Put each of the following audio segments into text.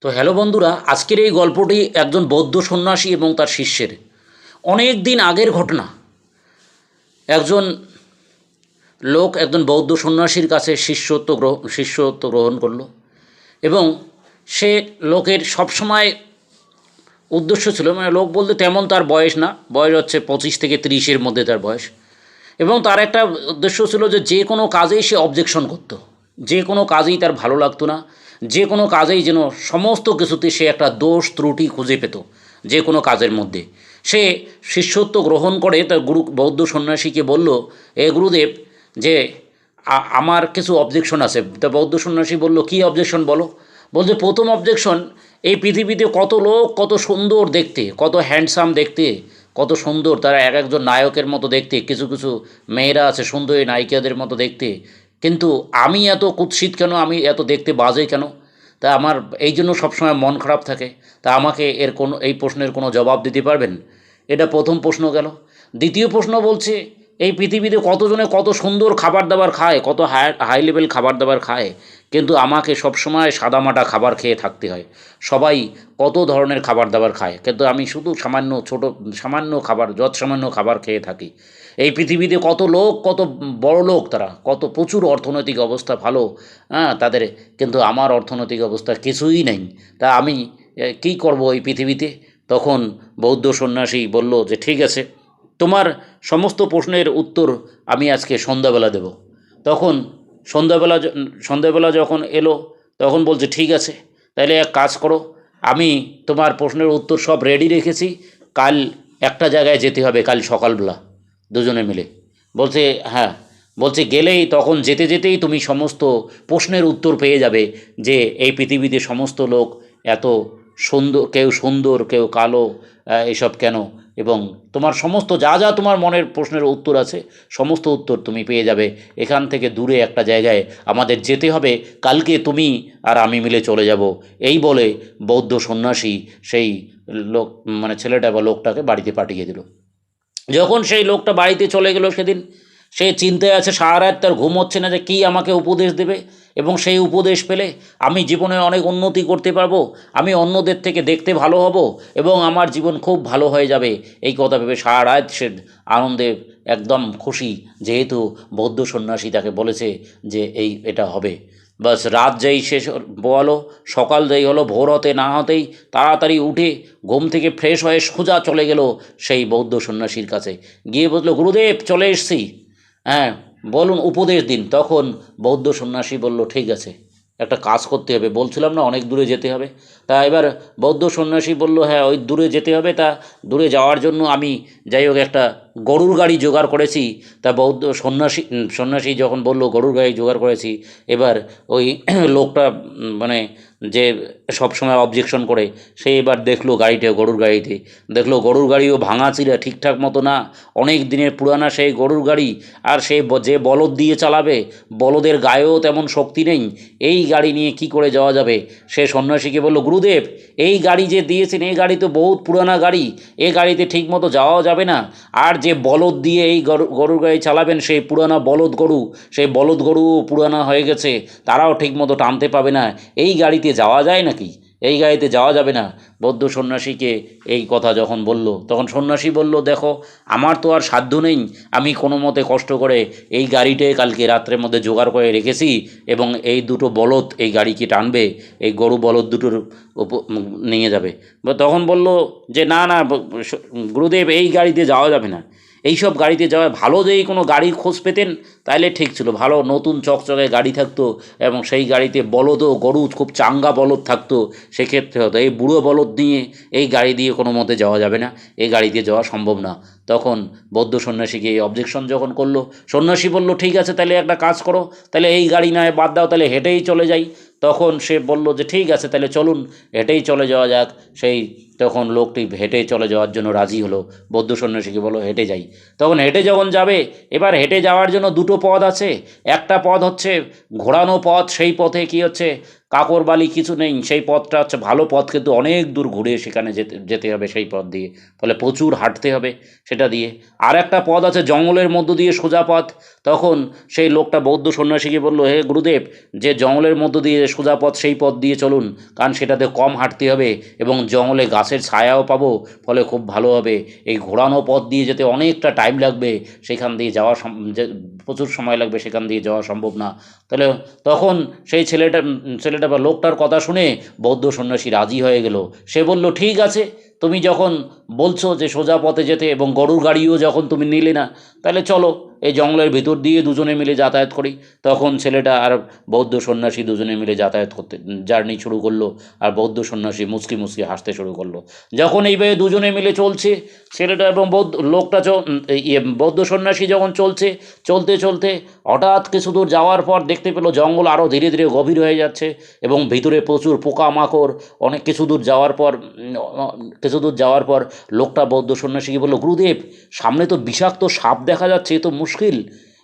তো হ্যালো বন্ধুরা, আজকের এই গল্পটি একজন বৌদ্ধ সন্ন্যাসী এবং তার শিষ্যের। অনেক দিন আগের ঘটনা। একজন লোক, একজন বৌদ্ধ সন্ন্যাসীর কাছে শিষ্যত্ব গ্রহ, শিষ্যত্ব গ্রহণ করল এবং সে লোকের সবসময় উদ্দেশ্য ছিল মানে লোক বলতে তেমন তার বয়স না, বয়স হচ্ছে পঁচিশ থেকে তিরিশের মধ্যে তার বয়স। এবং তার একটা উদ্দেশ্য ছিল যে যে কোনো কাজেই সে অবজেকশন করতো। যে কোনো কাজেই তার ভালো লাগতো না। যে কোনো কাজেই যেন সমস্ত কিছুতে সে একটা দোষ ত্রুটি খুঁজে পেত, যে কোনো কাজের মধ্যে। সে শিষ্যত্ব গ্রহণ করে তার গুরু বৌদ্ধ সন্ন্যাসীকে বলল, এ গুরুদেব, যে আমার কিছু অবজেকশন আছে। তা বৌদ্ধ সন্ন্যাসী বলল, কী অবজেকশন বলো? বলছে, প্রথম অবজেকশন এই পৃথিবীতে কত লোক কত সুন্দর দেখতে, কত হ্যান্ডসাম দেখতে, কত সুন্দর। তারা এক একজন নায়কের মতো দেখতে, কিছু কিছু মেয়েরা আছে সুন্দরী নায়িকাদের মতো দেখতে। কিন্তু আমি এত কুৎসিত কেন? আমি এত দেখতে বাজে কেন? তা আমার এই জন্য সবসময় মন খারাপ থাকে। তা আমাকে এর কোনো, এই প্রশ্নের কোনো জবাব দিতে পারবেন? এটা প্রথম প্রশ্ন গেল। দ্বিতীয় প্রশ্ন বলছে এই পৃথিবীতে কতজনে কত সুন্দর খাবার দাবার খায়, কত হাই হাই লেভেল খাবার দাবার খায়, কিন্তু আমাকে সবসময় সাদামাটা খাবার খেয়ে থাকতে হয়। সবাই কত ধরনের খাবার দাবার খায়, কিন্তু আমি শুধু সামান্য ছোট, সামান্য খাবার যৎ সামান্য খাবার খেয়ে থাকি। এই পৃথিবীতে কত লোক, কত বড় লোক তারা, কত প্রচুর অর্থনৈতিক অবস্থা ভালো হ্যাঁ তাদের, কিন্তু আমার অর্থনৈতিক অবস্থা কিছুই নেই। তা আমি কী করব এই পৃথিবীতে? তখন বৌদ্ধ সন্ন্যাসী বলল যে, ঠিক আছে তোমার সমস্ত প্রশ্নের উত্তর আমি আজকে সন্ধ্যাবেলা দেব। তখন সন্ধ্যাবেলা সন্ধ্যাবেলা যখন এলো, তখন বলছে, ঠিক আছে তাহলে এক কাজ করো, আমি তোমার প্রশ্নের উত্তর সব রেডি রেখেছি, কাল একটা জায়গায় যেতে হবে, কাল সকালবেলা, দুজনে মিলে। বলছে হ্যাঁ। বলছে, গেলেই তখন যেতে যেতেই তুমি সমস্ত প্রশ্নের উত্তর পেয়ে যাবে যে এই পৃথিবীতে সমস্ত লোক এত সুন্দর, কেউ সুন্দর, কেউ কালো এসব কেন? এবং তোমার সমস্ত যা যা তোমার মনের প্রশ্নের উত্তর আছে, সমস্ত উত্তর তুমি পেয়ে যাবে। এখান থেকে দূরে একটা জায়গায় আমাদের যেতে হবে, কালকে তুমি আর আমি মিলে চলে যাব। এই বলে বৌদ্ধ সন্ন্যাসী সেই লোক মানে ছেলেটা বা লোকটাকে বাড়িতে পাঠিয়ে দিল। যখন সেই লোকটা বাড়িতে চলে গেল সেদিন, সে চিন্তায় আছে, সারা রাত তার ঘুম হচ্ছে না যে কী আমাকে উপদেশ দেবে। এবং সেই উপদেশ পেলে আমি জীবনে অনেক উন্নতি করতে পারব, আমি অন্যদের থেকে দেখতে ভালো হব এবং আমার জীবন খুব ভালো হয়ে যাবে। এই কথা ভেবে সারা রাত সে আনন্দে একদম খুশি, যেহেতু বৌদ্ধ সন্ন্যাসী তাকে বলেছে যে এই, এটা হবে। বাস রাত যেই শেষ বলো সকাল যেই হলো, ভোর হতে না হতেই তাড়াতাড়ি উঠে ঘুম থেকে ফ্রেশ হয়ে সোজা চলে গেল সেই বৌদ্ধ সন্ন্যাসীর কাছে। গিয়ে বলল, গুরুদেব, চলে এসছি। হ্যাঁ বলুন, উপদেশ দিন। তখন বৌদ্ধ সন্ন্যাসী বলল, ঠিক আছে, একটা কাজ করতে হবে। বলছিলাম না, অনেক দূরে যেতে হবে। তা এবার বৌদ্ধ সন্ন্যাসী বলল হ্যাঁ ওই দূরে যেতে হবে। তা দূরে যাওয়ার জন্য আমি যাই হোক একটা গরুর গাড়ি জোগাড় করেছি। তা বৌদ্ধ সন্ন্যাসী সন্ন্যাসী যখন বলল, গরুর গাড়ি জোগাড় করেছি। এবার ওই লোকটা মানে যে সবসময় অবজেকশন করে, সে এবার দেখল গাড়িটা গরুর গাড়িতে। দেখল গরুর গাড়িও ভাঙা চিরা ঠিকঠাক মতো না। অনেক দিনের পুরানা সেই গরুর গাড়ি, আর সে যে বলদ দিয়ে চালাবে, বলদের গায়েও তেমন শক্তি নেই। এই গাড়ি নিয়ে কি করে যাওয়া যাবে? সে সন্ন্যাসীকে বলল বলল গুরুদেব, এই গাড়ি যে দিয়েছেন, এই গাড়ি তো বহুত পুরানা গাড়ি, এ গাড়িতে ঠিকমতো যাওয়াও যাবে না। আর যে বলদ দিয়ে এই গরু, গরুর গাড়ি চালাবেন, সেই পুরানা বলদ গরু, সেই বলদ গরুও পুরানা হয়ে গেছে, তারাও ঠিকমতো টানতে পাবে না। এই গাড়িতে যাওয়া যায় নাকি? এই গাড়িতে যাওয়া যাবে না। বৌদ্ধ সন্ন্যাসীকে এই কথা যখন বলল, তখন সন্ন্যাসী বলল, দেখো, আমার তো আর সাধ্য নেই। আমি কোনো মতে কষ্ট করে এই গাড়িটাই কালকে রাত্রের মধ্যে জোগাড় করে রেখেছি এবং এই দুটো বলদ এই গাড়িকে টানবে, এই গরু বলদ দুটোর নিয়ে যাবে। তখন বলল যে, না না গুরুদেব, এই গাড়িতে যাওয়া যাবে না। এইসব গাড়িতে যাওয়া ভালো যেই কোনো গাড়ির খোঁজ পেতেন তাহলে ঠিক ছিল। ভালো নতুন চকচকে গাড়ি থাকতো এবং সেই গাড়িতে বলদও গরু খুব চাঙ্গা বলদ থাকতো, সেক্ষেত্রে হতো এই বুড়ো বলদ নিয়ে এই গাড়ি দিয়ে কোনো মতে যাওয়া যাবে না, এই গাড়িতে যাওয়া সম্ভব না। তখন বৌদ্ধ সন্ন্যাসীকে এই অবজেকশন যখন করল, সন্ন্যাসী বলল, ঠিক আছে তাহলে একটা কাজ করো তাহলে এই গাড়ি নয়, বাদ দাও তাহলে হেঁটেই চলে যাই। তখন সে বলল যে, ঠিক আছে তাহলে চলুন, হেঁটেই চলে যাওয়া যাক। সেই তখন লোকটি হেঁটে চলে যাওয়ার জন্য রাজি হলো। বৌদ্ধ সন্ন্যাসীকে বলো হেঁটে যাই। তখন হেঁটে যখন যাবে, এবার হেঁটে যাওয়ার জন্য দুটো পথ আছে। একটা পথ হচ্ছে ঘোরানো পথ, সেই পথে কি হচ্ছে, কাকর বালি কিছু নেই। সেই পথটা হচ্ছে ভালো পথ, কিন্তু অনেক দূর ঘুরে সেখানে যেতে যেতে হবে সেই পথ দিয়ে। ফলে প্রচুর হাঁটতে হবে সেটা দিয়ে। আর একটা পথ আছে জঙ্গলের মধ্য দিয়ে সোজা পথ। তখন সেই লোকটা বৌদ্ধ সন্ন্যাসীকে বলল, হে গুরুদেব, যে জঙ্গলের মধ্য দিয়ে সোজা পথ, সেই পথ দিয়ে চলুন। কারণ সেটাতে কম হাঁটতে হবে এবং জঙ্গলে গাছের ছায়াও পাবো, ফলে খুব ভালো হবে। এই ঘোরানো পথ দিয়ে যেতে অনেকটা টাইম লাগবে, সেখান দিয়ে যাওয়া প্রচুর সময় লাগবে সেখান দিয়ে যাওয়া সম্ভব না। তাহলে তখন সেই ছেলেটা ছেলেটা বা লোকটার কথা শুনে বৌদ্ধ সন্ন্যাসী রাজি হয়ে গেল। সে বলল, ঠিক আছে, তুমি যখন বলছো যে সোজা পথে যেতে এবং গরুর গাড়িও যখন তুমি নিলে না, তাহলে চলো। এই জঙ্গলের ভিতর দিয়ে দুজনে মিলে যাতায়াত করি। তখন ছেলেটা আর বৌদ্ধ সন্ন্যাসী দুজনে মিলে যাতায়াত করতে, জার্নি শুরু করল আর বৌদ্ধ সন্ন্যাসী মুসকি মুসকি হাসতে শুরু করল। যখন এইভাবে দুজনে মিলে চলছে, ছেলেটা এবং বৌদ্ধ, লোকটা ইয়ে বৌদ্ধ সন্ন্যাসী যখন চলছে, চলতে চলতে হঠাৎ কিছু দূর যাওয়ার পর দেখতে পেল জঙ্গল আরও ধীরে ধীরে গভীর হয়ে যাচ্ছে এবং ভিতরে প্রচুর পোকামাকড়, অনেক কিছু দূর যাওয়ার পর কিছু দূর যাওয়ার পর লোকটা বৌদ্ধ সন্ন্যাসীকে বলল, গুরুদেব, সামনে তো বিষাক্ত সাপ দেখা যাচ্ছে তো মুশকিল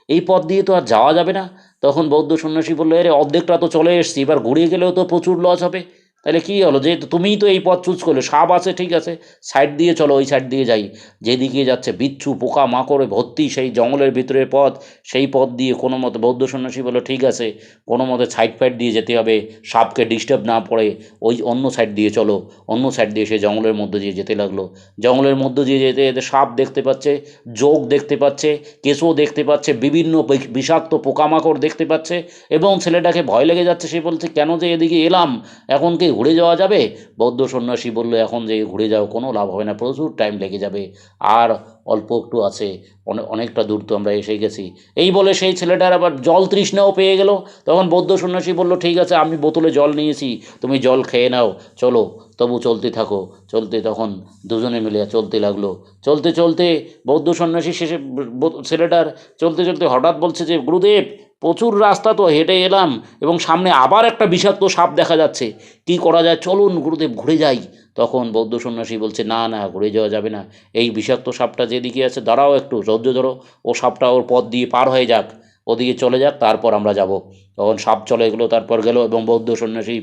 এই পথ দিয়ে তো আর যাওয়া যাবে না। তখন বৌদ্ধ সন্ন্যাসী বলল, এর, অর্ধেকটা তো চলে এসছি, এবার ঘুরিয়ে গেলেও তো প্রচুর লস হবে। তাহলে কী হলো? যে তুমিই তো এই পথ চুজ করলে সাপ আছে, ঠিক আছে। সাইড দিয়ে চলো, ওই সাইড দিয়ে যাই। যেদিকে যাচ্ছে, বিচ্ছু, পোকা, মাকড়ে, ভর্তি, সেই জঙ্গলের ভিতরে পথ, সেই পথ দিয়ে কোনো মতে বৌদ্ধ সন্ন্যাসী বলল, ঠিক আছে, কোনো মতে সাইড ফাইড দিয়ে যেতে হবে, সাপকে ডিস্টার্ব না পড়ে ওই অন্য সাইড দিয়ে চলো। অন্য সাইড দিয়ে সে জঙ্গলের মধ্যে দিয়ে যেতে লাগল। জঙ্গলের মধ্যে দিয়ে যেতে যেতে সাপ দেখতে পাচ্ছে, যোগ দেখতে পাচ্ছে, কেঁচো দেখতে পাচ্ছে, বিভিন্ন বিষাক্ত পোকামাকড় দেখতে পাচ্ছে, এবং ছেলেটাকে ভয় লেগে যাচ্ছে, সে বলছে, কেন যে এদিকে এলাম? এখন কি ঘুরে যাওয়া যাবে? বৌদ্ধ সন্ন্যাসী বলল, এখন যে ঘুরে যাও, কোনো লাভ হবে না, প্রচুর টাইম লেগে যাবে। আর অল্প একটু আছে অনেকটা দূর তো আমরা এসে গেছি। এই বলে সেই ছেলেটার আবার জল তৃষ্ণাও পেয়ে গেল। তখন বৌদ্ধ সন্ন্যাসী বলল, ঠিক আছে, আমি বোতলে জল নিয়েছি, তুমি জল খেয়ে নাও। চলো, তবু চলতে থাকো। চলতে তখন দুজনে মিলে চলতে লাগল। চলতে চলতে বৌদ্ধ সন্ন্যাসী শেষে ছেলেটার চলতে চলতে হঠাৎ বলছে যে, গুরুদেব প্রচুর রাস্তা তো, হেঁটে এলাম এবং সামনে আবার একটা বিষাক্ত সাপ দেখা যাচ্ছে। কি করা যায়? চলুন, গুরুদেব ঘুরে যাই। তখন বৌদ্ধ সন্ন্যাসী বলছে, না না, ঘুরে যাওয়া যাবে না। এই বিষাক্ত সাপটা যেদিকে আছে, দাঁড়াও একটু, ধৈর্য ধরো। ও সাপটা ওর পথ দিয়ে পার হয়ে যাক। ওদিকে চলে যাক, তারপর আমরা যাব। তখন সাপ চলে গেলো, তারপর গেল এবং বৌদ্ধ সন্ন্যাসী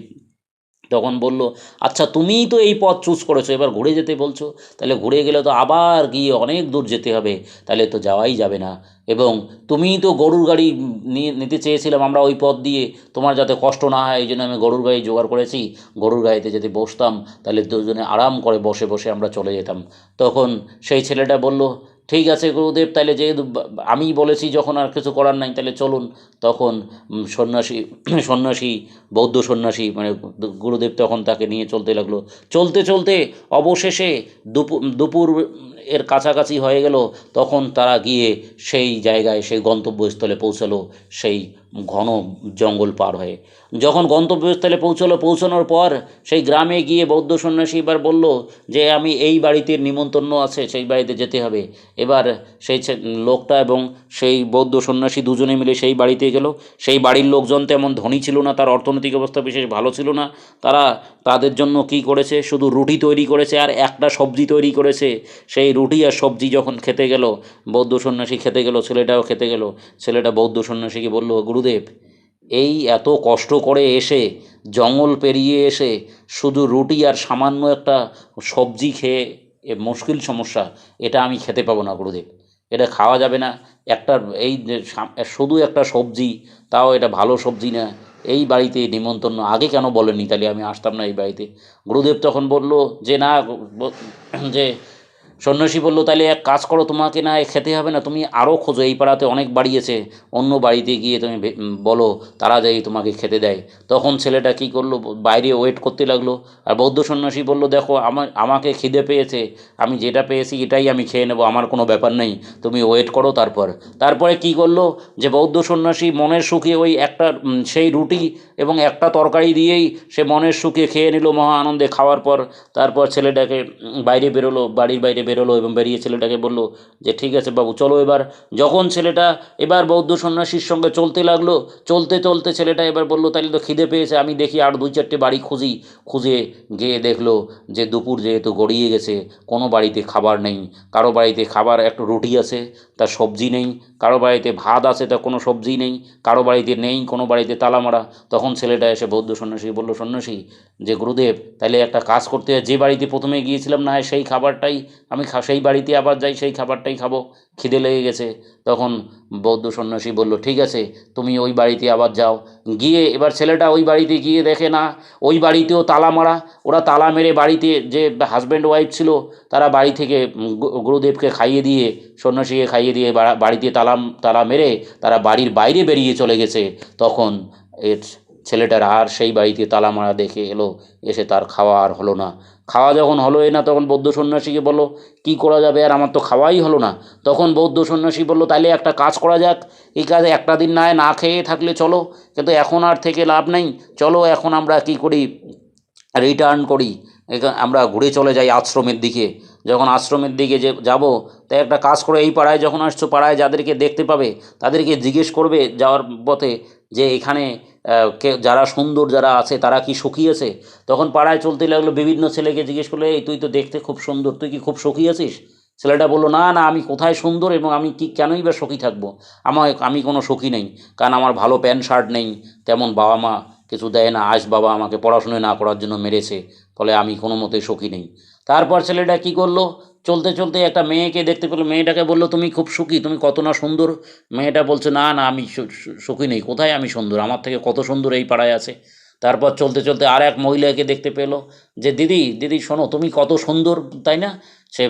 তখন বলল আচ্ছা তুমিই তো এই পথ চুজ করেছ, এবার ঘুরে যেতে বলছো। তাহলে ঘুরে গেলে তো আবার গিয়ে অনেক দূর যেতে হবে, তাহলে তো যাওয়াই যাবে না। এবং তুমিই তো গরুর গাড়ি নিয়ে নিতে চেয়েছিলাম আমরা ওই পথ দিয়ে, তোমার যাতে কষ্ট না হয়, এই জন্য আমি গরুর গাড়ি জোগাড় করেছি, গরুর গাড়িতে যদি বসতাম, তাহলে দুজনে আরাম করে বসে বসে আমরা চলে যেতাম। তখন সেই ছেলেটা বলল ঠিক আছে গুরুদেব তাহলে যেহেতু আমি বলেছি যখন আর কিছু করার নাই তাহলে চলুন। তখন সন্ন্যাসী সন্ন্যাসী, বৌদ্ধ সন্ন্যাসী মানে গুরুদেব তখন তাকে নিয়ে চলতে লাগল। চলতে চলতে অবশেষে দুপুর দুপুর এর কাছাকাছি হয়ে গেল, তখন তারা গিয়ে সেই জায়গায়, সেই গন্তব্যস্থলে পৌঁছালো, সেই ঘন জঙ্গল পার হয়ে। যখন গন্তব্যস্থলে পৌঁছলো, পৌঁছানোর পর সেই গ্রামে গিয়ে বৌদ্ধ সন্ন্যাসী এবার বলল যে, আমি এই বাড়িতে নিমন্ত্রণ আছে, সেই বাড়িতে যেতে হবে। এবার সেই লোকটা এবং সেই বৌদ্ধ সন্ন্যাসী দুজনে মিলে সেই বাড়িতে গেল। সেই বাড়ির লোকজন তেমন ধনী ছিল না, তার অর্থনৈতিক অবস্থা বিশেষ ভালো ছিল না। তারা তাদের জন্য কি করেছে? শুধু রুটি তৈরি করেছে আর একটা সবজি তৈরি করেছে। সেই রুটি আর সবজি যখন খেতে গেল, বৌদ্ধ সন্ন্যাসী খেতে গেল, ছেলেটাও খেতে গেল, ছেলেটা বৌদ্ধ সন্ন্যাসীকে বলল, গুরুদেব, এই এত কষ্ট করে এসে, জঙ্গল পেরিয়ে এসে, শুধু রুটি আর সামান্য একটা সবজি খেয়ে, এ মুশকিল সমস্যা, এটা আমি খেতে পাবো না, গুরুদেব। এটা খাওয়া যাবে না, একটা এই শুধু একটা সবজি, তাও এটা ভালো সবজি না। এই বাড়িতে নিমন্ত্রণ, আগে কেন বলেনি তাহলে আমি আসতাম না এই বাড়িতে। গুরুদেব তখন বলল, যে না যে সন্ন্যাসী বলল তাহলে এক কাজ করো, তোমাকে না খেতে হবে না, তুমি আরও খোঁজো, এই পাড়াতে অনেক বাড়ি আছে, অন্য বাড়িতে গিয়ে তুমি বলো, তারা যাই তোমাকে খেতে দেয়। তখন ছেলেটা কী করল, বাইরে ওয়েট করতে লাগল, আর বৌদ্ধ সন্ন্যাসী বলল, দেখো, আমার, আমাকে খিদে পেয়েছে, আমি যেটা পেয়েছি এটাই আমি খেয়ে নেব, আমার কোনো ব্যাপার নেই, তুমি ওয়েট করো তারপর। তারপরে কি করল, যে বৌদ্ধ সন্ন্যাসী মনের সুখে ওই একটা সেই রুটি এবং একটা তরকারি দিয়েই সে মনের সুখে খেয়ে নিল, মহা আনন্দে খাওয়ার পর, তারপর ছেলেটাকে বাইরে বেরোলো, বাড়ির বাইরে বেরোলো এবং বেরিয়ে ছেলেটাকে বলল, যে ঠিক আছে বাবু, চলো এবার। যখন ছেলেটা এবার বৌদ্ধ সন্ন্যাসীর সঙ্গে চলতে লাগল, চলতে চলতে ছেলেটা এবার বলল তাহলে তো খিদে পেয়েছে, আমি দেখি আর দুই চারটে বাড়ি খুঁজি। খুঁজে গিয়ে দেখল যে দুপুর যেহেতু গড়িয়ে গেছে, কোনো বাড়িতে খাবার নেই। কারও বাড়িতে খাবার একটু রুটি আছে তার সবজি নেই। কারও বাড়িতে ভাত আছে, তা কোনো সবজি নেই। কারও বাড়িতে নেই, কোনো বাড়িতে তালা মারা। তখন ছেলেটা এসে বৌদ্ধ সন্ন্যাসী বলল, সন্ন্যাসী, যে গুরুদেব তাহলে একটা কাজ করতে যে বাড়িতে প্রথমে গিয়েছিলাম, না হয় সেই খাবারটাই আমি সেই বাড়িতে আবার যাই, সেই খাবারটাই খাব। খিদে লেগে গেছে। তখন বৌদ্ধ সন্ন্যাসী বলল, ঠিক আছে, তুমি ওই বাড়িতে আবার যাও। গিয়ে এবার ছেলেটা ওই বাড়িতে গিয়ে দেখে, না, ওই বাড়িতেও তালা মারা। ওরা তালা মেরে বাড়িতে যে হাজব্যান্ড ওয়াইফ ছিল, তারা বাড়ি থেকে গুরুদেবকে খাইয়ে দিয়ে, সন্ন্যাসীকে খাইয়ে দিয়ে বাড়া- বাড়িতে তালা তালা মেরে তারা বাড়ির বাইরে বেরিয়ে চলে গেছে। তখন এর ছেলেটার আর সেই বাড়িতে তালা মারা দেখে এলো, এসে তার খাওয়া আর হলো না। খাওয়া যখন হলোই না, তখন বৌদ্ধ সন্ন্যাসীকে বলল, কী করা যাবে? আর আমার তো খাওয়াই হলো না। তখন বৌদ্ধ সন্ন্যাসী বলল, তাইলে একটা কাজ করা যাক। এই কাজে একটা দিন না হয় না খেয়ে থাকলে চলো। কিন্তু এখন আর থেকে লাভ নেই। চলো, এখন আমরা কী করি? রিটার্ন করি। আমরা ঘুরে চলে যাই আশ্রমের দিকে। যখন আশ্রমের দিকে যে, যাব, তাই একটা কাজ করে এই পাড়ায় যখন আসছো, পাড়ায় যাদেরকে দেখতে পাবে, তাদেরকে জিজ্ঞেস করবে যাওয়ার পথে যে, এখানে যারা সুন্দর যারা আছে, তারা কি সুখী আছে? তখন পাড়ায় চলতে লাগল, বিভিন্ন ছেলেকে জিজ্ঞেস করলে, এই, তুই তো দেখতে খুব সুন্দর, তুই কি খুব সুখী আছিস? ছেলেটা বলল, না না, আমি কোথায় সুন্দর এবং আমি কি, কেনই বা সুখী থাকব? আমার আমি কোনো সুখী নেই, কারণ আমার ভালো প্যান্ট, শার্ট নেই, তেমন বাবা মা কিছু দেয় না, আজ বাবা আমাকে পড়াশুনো না করার জন্য মেরেছে, ফলে আমি কোনো মতে সুখী নেই। তারপর ছেলেটা কি করল চলতে চলতে একটা মেয়েকে দেখতে পেল, মেয়েটাকে বলল, তুমি খুব সুখী, তুমি কত না সুন্দর? মেয়েটা বলছে, না না, আমি সুখী নেই, কোথায় আমি সুন্দর? আমার থেকে কত সুন্দর এই পাড়ায় আছে? তারপর চলতে চলতে আর এক মহিলাকে দেখতে পেল, যে, দিদি দিদি, শোনো, তুমি কত সুন্দর, তাই না? সে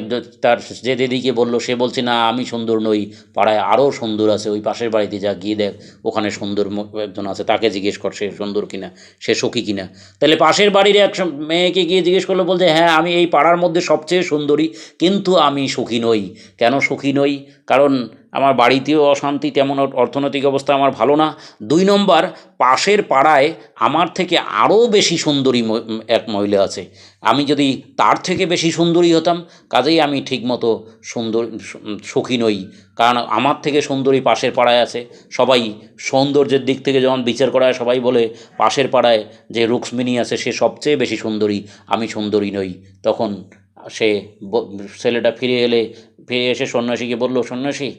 তার যে দিদিকে বলল, সে বলছে, না, আমি সুন্দর নই, পাড়ায় আরও সুন্দর আছে, ওই পাশের বাড়িতে যা, গিয়ে দেখ, ওখানে সুন্দর একজন আছে, তাকে জিজ্ঞেস কর, সে সুন্দর কিনা, সে সখী কিনা। তাহলে পাশের বাড়ির এক মেয়েকে গিয়ে জিজ্ঞেস করল, বলছে হ্যাঁ আমি এই পাড়ার মধ্যে সবচেয়ে সুন্দরী, কিন্তু আমি সুখী নই। কেন সুখী নই? কারণ আমার বাড়িতেও অশান্তি, তেমন অর্থনৈতিক অবস্থা আমার ভালো না। দুই নম্বর, পাশের পাড়ায় আমার থেকে আরও বেশি সুন্দরী এক মহিলা আছে। আমি যদি তার থেকে বেশি সুন্দরী হতাম, কাজেই আমি ঠিকমতো সুন্দর সুখী নই। কারণ আমার থেকে সুন্দরী পাশের পাড়ায় আছে। সবাই সৌন্দর্যের দিক থেকে যখন বিচার করা হয় সবাই বলে, পাশের পাড়ায় যে রুক্সমিনী আছে, সে সবচেয়ে বেশি সুন্দরী। আমি সুন্দরী নই। তখন সে ছেলেটা ফিরে এলে ফিরে এসে সন্ন্যাসীকে বলল সন্ন্যাসী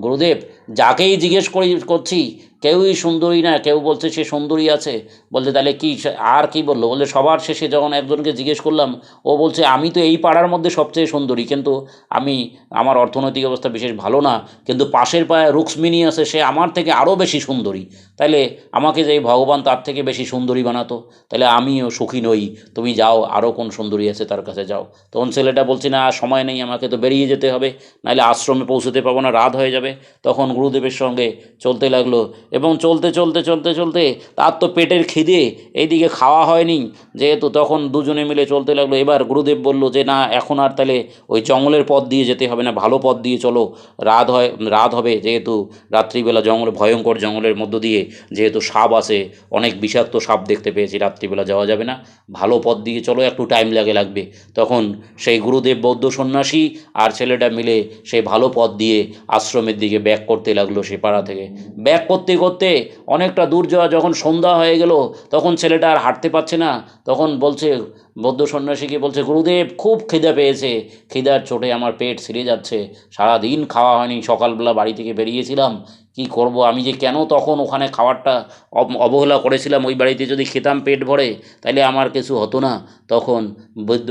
গুরুদেব যাকেই জিজ্ঞেস করি করছি কেউই সুন্দরী না, কেউ বলছে সে সুন্দরী আছে। বলছে, তাহলে কি আর কি বলল? বলছে, সবার শেষে যখন একজনকে জিজ্ঞেস করলাম, ও বলছে, আমি তো এই পাড়ার মধ্যে সবচেয়ে সুন্দরী, কিন্তু আমি, আমার অর্থনৈতিক অবস্থা বিশেষ ভালো না, কিন্তু পাশের পায়ে রুক্সমিনী আছে, সে আমার থেকে আরও বেশি সুন্দরী। তাহলে আমাকে যে ভগবান তার থেকে বেশি সুন্দরী বানাতো তাহলে আমিও সুখী নই। তুমি যাও আরও কোন সুন্দরী আছে তার কাছে যাও। তখন ছেলেটা বলছে, না সময় নেই, আমাকে তো বেরিয়ে যেতে হবে নাহলে আশ্রমে পৌঁছতে পাবো না, রাত হয়ে যাবে। তখন গুরুদেবের সঙ্গে চলতে লাগল এবং চলতে চলতে চলতে চলতে তার তো পেটের খিদে, এইদিকে খাওয়া হয়নি। যেহেতু তখন দুজনে মিলে চলতে লাগল। এবার গুরুদেব বলল যে, না, এখন আর তাহলে ওই জঙ্গলের পথ দিয়ে যেতে হবে না, ভালো পথ দিয়ে চলো। রাত হয়, রাত হবে যেহেতু রাত্রিবেলা জঙ্গল, ভয়ঙ্কর জঙ্গলের মধ্য দিয়ে যেহেতু সাপ আছে অনেক বিষাক্ত সাপ দেখতে পেয়েছি, রাত্রিবেলা যাওয়া যাবে না। ভালো পথ দিয়ে চলো, একটু টাইম লাগে, লাগবে। তখন সেই গুরুদেব, বৌদ্ধ সন্ন্যাসী আর ছেলেটা মিলে সেই ভালো পথ দিয়ে আশ্রমের দিকে ব্যাক করতে লাগল সে পাড়া থেকে। ব্যাক করতে করতে অনেকটা দূর যাওয়া যখন সন্ধ্যা হয়ে গেল, তখন ছেলেটা আর হাঁটতে পারছে না। তখন বলছে বৌদ্ধ সন্ন্যাসীকে বলছে, গুরুদেব, খুব খিদে পেয়েছে। খিদার চোটে আমার পেট ছিঁড়ে যাচ্ছে। সারাদিন খাওয়া হয়নি, সকালবেলা বাড়ি থেকে বেরিয়েছিলাম। কি করব? আমি যে কেন তখন ওখানে খাবারটা অবহেলা করেছিলাম, ওই বাড়িতে যদি খেতাম পেট ভরে, তাহলে আমার কিছু হতো না। তখন বৌদ্ধ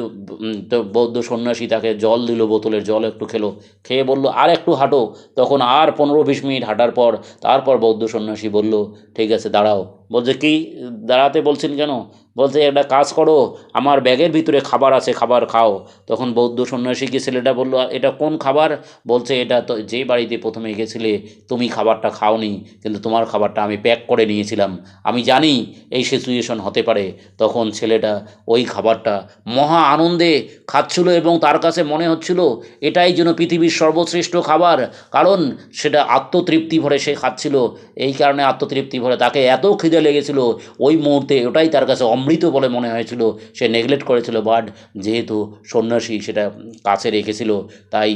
বৌদ্ধ সন্ন্যাসী তাকে জল দিল, বোতলের জল একটু খেলো। খেয়ে বলল, আর একটু হাঁটো। তখন আর পনেরো বিশ মিনিট হাঁটার পর, তারপর বৌদ্ধ সন্ন্যাসী বলল, ঠিক আছে, দাঁড়াও। বলছে, কি দাঁড়াতে বলছেন কেন? বলছে, একটা কাজ করো, আমার ব্যাগের ভিতরে খাবার আছে, খাবার খাও। তখন বৌদ্ধ সন্ন্যাসীকে ছেলেটা বলল, এটা কোন খাবার? বলছে, এটা তো যে বাড়িতে প্রথমে গেছিলে, তুমি খাবারটা খাওনি, কিন্তু তোমার খাবারটা আমি প্যাক করে নিয়েছিলাম। আমি জানি এই সিচুয়েশন হতে পারে। তখন ছেলেটা ওই খাবারটা মহা আনন্দে খাচ্ছিল এবং তার কাছে মনে হচ্ছিল, এটাই যেন পৃথিবীর সর্বশ্রেষ্ঠ খাবার। কারণ সেটা আত্মতৃপ্তি ভরে সে খাচ্ছিল। এই কারণে আত্মতৃপ্তি ভরে তাকে এত খিদে অসুবিধা লেগেছিল। ওই মুহূর্তে ওটাই তার কাছে অমৃত বলে মনে হয়েছিল। সে নেগলেক্ট করেছিল বাট যেহেতু সন্ন্যাসী সেটা কাছে রেখেছিল, তাই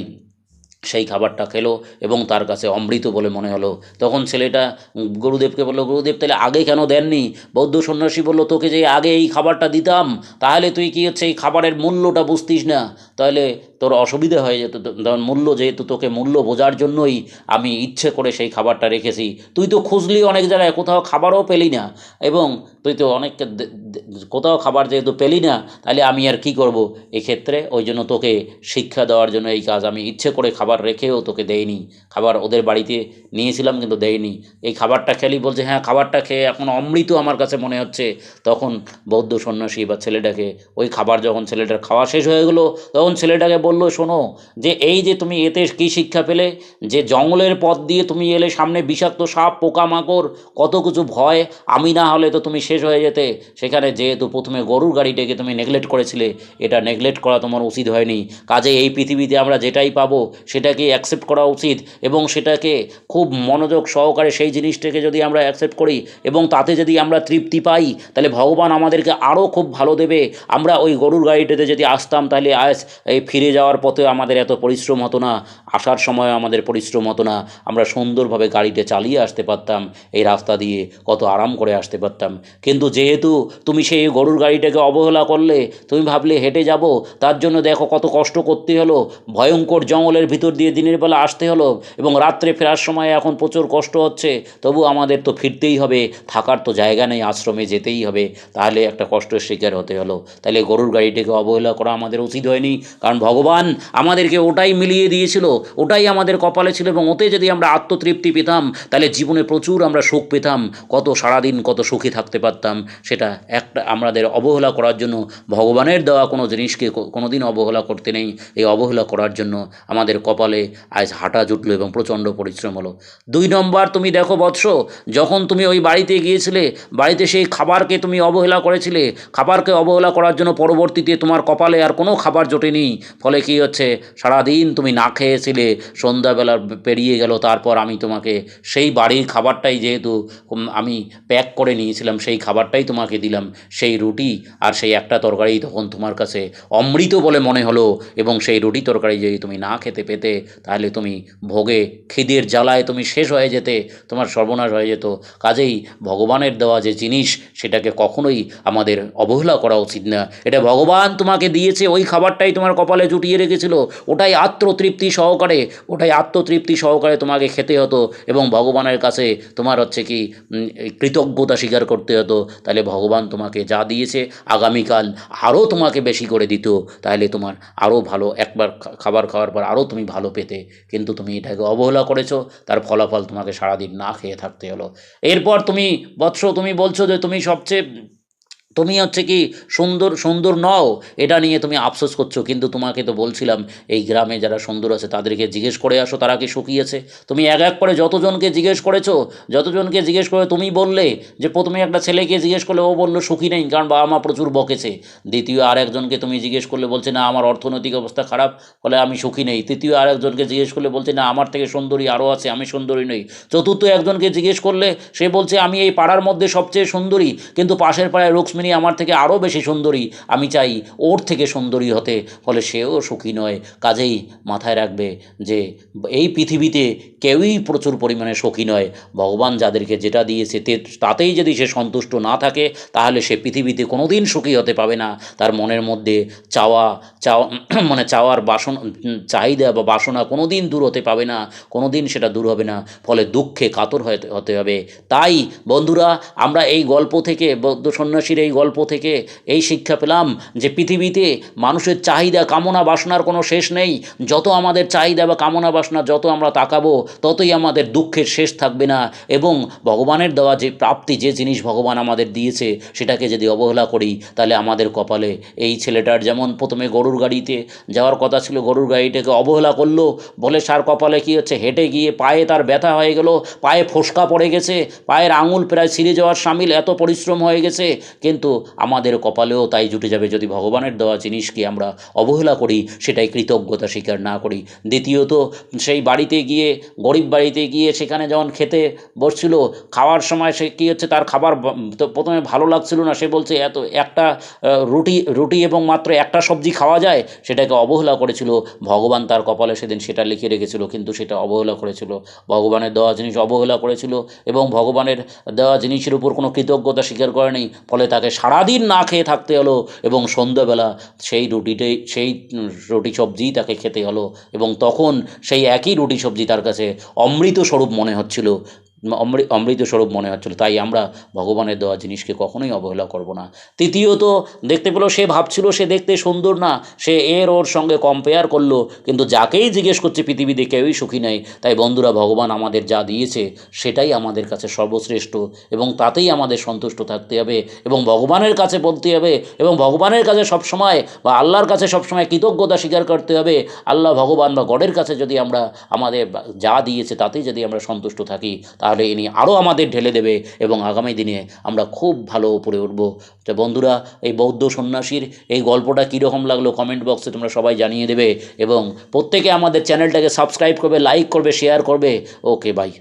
সেই খাবারটা খেলো এবং তার কাছে অমৃত বলে মনে হলো। তখন ছেলেটা গুরুদেবকে বলল, গুরুদেব, তাহলে আগে কেন দেননি? বৌদ্ধ সন্ন্যাসী বলল, তোকে যে আগে এই খাবারটা দিতাম, তাহলে তুই কি হচ্ছে, এই খাবারের মূল্যটা বুঝতিস না? তাহলে তোর অসুবিধা হয়ে যেত মূল্য যেহেতু তোকে মূল্য বোঝার জন্যই আমি ইচ্ছে করে সেই খাবারটা রেখেছি। তুই তো খুঁজলি অনেক জায়গায়, কোথাও খাবারও পেলি না। এবং তুই তো অনেক কোথাও খাবার যেহেতু পেলি না, তাহলে আমি আর কি করব? এক্ষেত্রে ওই জন্য তোকে শিক্ষা দেওয়ার জন্য এই কাজ। আমি ইচ্ছে করে খাবার রেখেও তোকে দেয়নি খাবার ওদের বাড়িতে নিয়েছিলাম কিন্তু দেয়নি এই খাবারটা খেলি বলছে হ্যাঁ খাবারটা খেয়ে এখন অমৃত আমার কাছে মনে হচ্ছে। তখন বৌদ্ধ সন্ন্যাসী বা ছেলেটাকে, ওই খাবার যখন ছেলেটার খাওয়া শেষ হয়ে গেলো, তখন ছেলেটাকে বলল, শোনো, যে এই যে তুমি এতে কী শিক্ষা পেলে? যে জঙ্গলের পথ দিয়ে তুমি এলে, সামনে বিষাক্ত সাপ, পোকামাকড়, কত কিছু ভয়, আমি না হলে তো তুমি শেষ হয়ে যেতে। সেখানে যেহেতু প্রথমে গরুর গাড়িটাকে তুমি নেগলেক্ট করেছিলে, এটা নেগলেক্ট করা তোমার উচিত হয়নি। কাজে এই পৃথিবীতে আমরা যেটাই পাবো, সেটাকে অ্যাকসেপ্ট করা উচিত এবং সেটাকে খুব মনোযোগ সহকারে সেই জিনিসটাকে যদি আমরা অ্যাকসেপ্ট করি এবং তাতে যদি আমরা তৃপ্তি পাই, তাহলে ভগবান আমাদেরকে আরও খুব ভালো দেবে। আমরা ওই গরুর গাড়িটাতে যদি আসতাম, তাহলে আজ এই ফিরে যাওয়ার পথে আমাদের এত পরিশ্রম হতো না, আসার সময় আমাদের পরিশ্রম হতো না, আমরা সুন্দরভাবে গাড়িটা চালিয়ে আসতে পারতাম, এই রাস্তা দিয়ে কত আরাম করে আসতে পারতাম। কিন্তু যেহেতু তুমি সেই গরুর গাড়িটাকে অবহেলা করলে, তুমি ভাবলে হেঁটে যাব, তার জন্য দেখো কত কষ্ট করতে হলো, ভয়ঙ্কর জঙ্গলের ভিতর দিয়ে দিনের বেলা আসতে হলো, এবং রাত্রে ফেরার সময় এখন প্রচুর কষ্ট হচ্ছে, তবু আমাদের তো ফিরতেই হবে, থাকার তো জায়গা নেই, আশ্রমে যেতেই হবে, তাহলে একটা কষ্টের শিকার হতে হলো। তাহলে গরুর গাড়িটাকে অবহেলা করা আমাদের উচিত হয়নি, কারণ ভগবান আমাদেরকে ওটাই মিলিয়ে দিয়েছিল, ওটাই আমাদের কপালে ছিল এবং ওতে যদি আমরা আত্মতৃপ্তি পেতাম, তাহলে জীবনে প্রচুর আমরা সুখ পেতাম, কত সারাদিন কত সুখী থাকতে পারতাম, সেটা একটা আমাদের অবহেলা করার জন্য, ভগবানের দেওয়া কোনো জিনিসকে কো- কোনোদিন অবহেলা করতে নেই, এই অবহেলা করার জন্য আমাদের কপালে আজ হাঁটা জুটলো এবং প্রচণ্ড পরিশ্রম হলো। দুই নম্বর তুমি দেখো বৎস, যখন তুমি ওই বাড়িতে গিয়েছিলে, বাড়িতে সেই খাবারকে তুমি অবহেলা করেছিলে, খাবারকে অবহেলা করার জন্য পরবর্তীতে তোমার কপালে আর কোনো খাবার জোটেনি, ফলে কি হচ্ছে? সারাদিন তুমি না খেয়েছিলে সন্ধ্যাবেলা পেরিয়ে গেল, তারপর আমি তোমাকে সেই বাড়ির খাবারটাই যেহেতু আমি প্যাক করে নিয়েছিলাম, সেই খাবারটাই তোমাকে দিলাম। সেই রুটি আর সেই একটা তরকারি তখন তোমার কাছে অমৃত বলে মনে হলো এবং সেই রুটি তরকারি যদি তুমি না খেতে পেতে, তাহলে তুমি ভোগে খিদের জ্বালায় তুমি শেষ হয়ে যেতে, তোমার সর্বনাশ হয়ে যেত। কাজেই ভগবানের দেওয়া যে জিনিস, সেটাকে কখনোই আমাদের অবহেলা করা উচিত না। এটা ভগবান তোমাকে দিয়েছে, ওই খাবারটাই তোমার কপালে জুটিয়ে রেখেছিল। ওটাই আত্মতৃপ্তি সহকারে, ওটাই আত্মতৃপ্তি সহকারে তোমাকে খেতে হতো এবং ভগবানের কাছে তোমার হচ্ছে কি কৃতজ্ঞতা স্বীকার করতে হতো। তাহলে ভগবান তোমাকে যা দিয়েছে, আগামীকাল আরও তোমাকে বেশি করে দিত। তাহলে তোমার আরও ভালো, একবার খাবার খাওয়ার পর আরও তুমি ভালো পেতে। কিন্তু তুমি এটাকে অবহেলা করেছ, তার ফলাফল তোমাকে সারাদিন না খেয়ে থাকতে হলো। এরপর তুমি, বৎস তুমি বলছো যে তুমি সবচেয়ে তুমি হচ্ছে কি সুন্দর সুন্দর নও, এটা নিয়ে তুমি আফসোস করছ। কিন্তু তোমাকে তো বলছিলাম, এই গ্রামে যারা সুন্দর আছে, তাদেরকে জিজ্ঞেস করে আসো, তারা কি শুকিয়েছে? তুমি এক এক করে যতজনকে জিজ্ঞেস করেছ, যতজনকে জিজ্ঞেস করে তুমি বললে, যে প্রথমে একটা ছেলেকে জিজ্ঞেস করলে, ও বলল সুখী নেই, কারণ বাবা মা প্রচুর বকেছে। দ্বিতীয় আর একজনকে তুমি জিজ্ঞেস করলে বলছে, না, আমার অর্থনৈতিক অবস্থা খারাপ, ফলে আমি সুখী নেই। তৃতীয় আর একজনকে জিজ্ঞেস করলে বলছে, না, আমার থেকে সুন্দরী আরও আছে, আমি সুন্দরী নই। চতুর্থ একজনকে জিজ্ঞেস করলে, সে বলছে, আমি এই পাড়ার মধ্যে সবচেয়ে সুন্দরী, কিন্তু পাশের পাড়ায় রুক্সমিনী আমার থেকে আরও বেশি সুন্দরী, আমি চাই ওর থেকে সুন্দরী হতে, ফলে সেও সুখী নয়। কাজেই মাথায় রাখবে যে, এই পৃথিবীতে কেউই প্রচুর পরিমাণে সুখী নয়। ভগবান যাদেরকে যেটা দিয়েছে তাতেই যদি সে সন্তুষ্ট না থাকে, তাহলে সে পৃথিবীতে কোনোদিন সুখী হতে পাবে না। তার মনের মধ্যে চাওয়া চাওয়া মানে চাওয়ার বাসন, চাহিদা বা বাসনা কোনো দিন দূর হতে পাবে না কোনো দিন সেটা দূর হবে না, ফলে দুঃখে কাতর হতে হবে। তাই বন্ধুরা, আমরা এই গল্প থেকে বৌদ্ধ সন্ন্যাসীর এই গল্প থেকে এই শিক্ষা পেলাম যে পৃথিবীতে মানুষের চাহিদা, কামনা, বাসনার কোনো শেষ নেই। যত আমাদের চাহিদা বা কামনা, বাসনা যত আমরা তাকাবো, ততই আমাদের দুঃখের শেষ থাকবে না। এবং ভগবানের দেওয়া যে প্রাপ্তি, যে জিনিস ভগবান আমাদের দিয়েছে, সেটাকে যদি অবহেলা করি, তাহলে আমাদের কপালে এই ছেলেটার যেমন প্রথমে গরুর গাড়িতে যাওয়ার কথা ছিল, গরুর গাড়িটাকে অবহেলা করল, বলে সার কপালে কী হচ্ছে? হেঁটে গিয়ে পায়ে তার ব্যথা হয়ে গেল, পায়ে ফোসকা পড়ে গেছে, পায়ের আঙুল প্রায় ছিঁড়ে যাওয়ার সামিল, এত পরিশ্রম হয়ে গেছে। কিন্তু কিন্তু আমাদের কপালেও তাই জুটে যাবে। যদি ভগবানের দেওয়া জিনিসকে আমরা অবহেলা করি, সেটাই কৃতজ্ঞতা স্বীকার না করি। দ্বিতীয়ত, সেই বাড়িতে গিয়ে, গরিব বাড়িতে গিয়ে সেখানে যখন খেতে বসছিল, খাওয়ার সময় সে কী হচ্ছে, তার খাবার প্রথমে ভালো লাগছিল না। সে বলছে, এত, একটা রুটি রুটি এবং মাত্র একটা সবজি খাওয়া যায়? সেটাকে অবহেলা করেছিল। ভগবান তার কপালে সেদিন সেটা লিখে রেখেছিল, কিন্তু সেটা অবহেলা করেছিল। ভগবানের দেওয়া জিনিস অবহেলা করেছিল এবং ভগবানের দেওয়া জিনিসের উপর কোনো কৃতজ্ঞতা স্বীকার করেনি, ফলে তাকে সারাদিন না খেয়ে থাকতে হলো এবং সন্ধ্যাবেলা সেই রুটিটাই সেই রুটি সবজিই তাকে খেতে হলো এবং তখন সেই একই রুটি সবজি তার কাছে অমৃত স্বরূপ মনে হচ্ছিল। অমৃত স্বরূপ মনে হচ্ছিল, তাই আমরা ভগবানের দেওয়া জিনিসকে কখনোই অবহেলা করব না। তৃতীয়ত, দেখতে পেল সে ভাবছিল সে দেখতে সুন্দর না, সে এর ওর সঙ্গে কম্পেয়ার করল, কিন্তু যাকেই জিজ্ঞেস করছে পৃথিবীতে কেউই সুখী নেই, তাই বন্ধুরা, ভগবান আমাদের যা দিয়েছে, সেটাই আমাদের কাছে সর্বশ্রেষ্ঠ এবং তাতেই আমাদের সন্তুষ্ট থাকতে হবে এবং ভগবানের কাছে বলতে হবে এবং ভগবানের কাছে সবসময় বা আল্লাহর কাছে সবসময় কৃতজ্ঞতা স্বীকার করতে হবে। আল্লাহ ভগবান বা গডের কাছে যদি আমরা আমাদের যা দিয়েছে, তাতেই যদি আমরা সন্তুষ্ট থাকি তাহলে ইনি আরও আমাদের ঢেলে দেবে এবং আগামী দিনে আমরা খুব ভালো উপরে উঠব। তো বন্ধুরা, এই বৌদ্ধ সন্ন্যাসীর এই গল্পটা কীরকম লাগল কমেন্ট বক্সে তোমরা সবাই জানিয়ে দেবে এবং প্রত্যেকে আমাদের চ্যানেলটাকে সাবস্ক্রাইব করবে লাইক করবে শেয়ার করবে। Okay bye